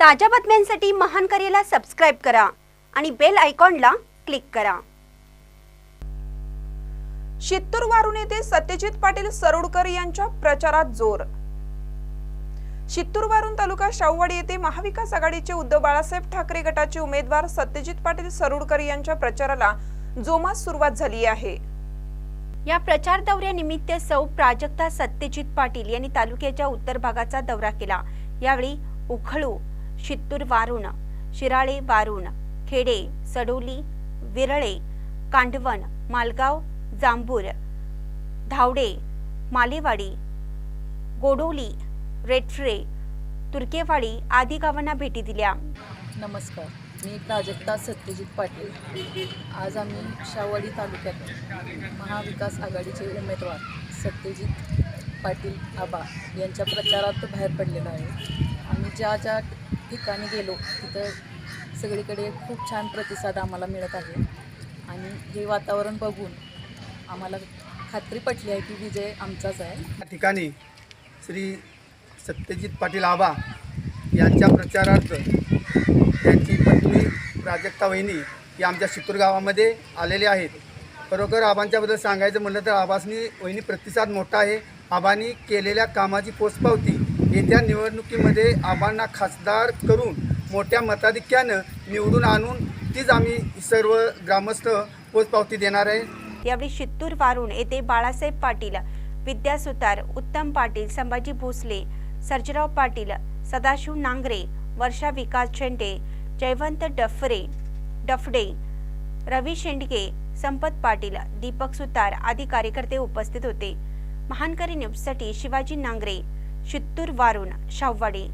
ताज्या बातम्यांसाठी महान करेला सबस्क्राईब करा आणि बेल आयकॉनला क्लिक करा. शित्तूर वारून येथे सत्यजित पाटील सरोडकर यांच्या प्रचारात जोर. शित्तूर वारून तालुका शाहूवाडी येथे महाविकास आघाडीचे उद्धव बाळासाहेब ठाकरे गटाचे उमेदवार सत्यजित पाटील सरोडकर यांच्या प्रचाराला जोमात सुरुवात झाली आहे. या प्रचार दौऱ्यानिमित्त सौ प्राजक्ता सत्यजित पाटील यांनी तालुक्याच्या उत्तर भागाचा दौरा केला. यावेळी उखळू शित्तूर वारुण शिराळे वारुण खेडे सडोली विरळे कांडवण मालगाव जांभूर धावडे मालेवाडी गोडोली रेटफ्रे तुर्केवाडी आदी गावांना भेटी दिल्या नमस्कार मी प्राजक्ता सत्यजित पाटील. आज आम्ही शावाडी तालुक्यात महाविकास आघाडीचे उमेदवार सत्यजित पाटील आबा यांच्या प्रचारात बाहेर पडलेलो आहे. आम्ही ज्या ज्या ठिकाणी गेलो तिथं सगळीकडे खूप छान प्रतिसाद आम्हाला मिळत आहे. आणि हे वातावरण बघून आम्हाला खात्री पटली आहे की विजय आमचाच आहे. या ठिकाणी श्री सत्यजित पाटील आबा यांच्या प्रचारार्थ त्यांची पत्नी प्राजक्ता वहिनी ही आमच्या शितूर गावामध्ये आलेले आहेत. खरोखर आबांच्याबद्दल सांगायचं म्हणलं तर आबासनी वहिनी प्रतिसाद मोठा आहे. आबांनी केलेल्या कामाची पोचपावती येत्या निवडणुकीमध्ये आबांना खासदार करून मोठ्या मताधिक्यानं निवडून आणून तीच आम्ही सर्व ग्रामस्थ पोचपावती देणार आहे. यावेळी शित्तूर वारुण येथे बाळासाहेब पाटील विद्या सुतार उत्तम पाटील संभाजी भोसले सर्जराव पाटील सदाशिव नांगरे वर्षा विकास शेंडे जयवंत डफरे डफडे रवी शेंडगे संपत पाटील दीपक सुतार आदी कार्यकर्ते उपस्थित होते. महानकरी न्यूजसाठी शिवाजी नांगरे शित्तूर वारुण शाहवाडी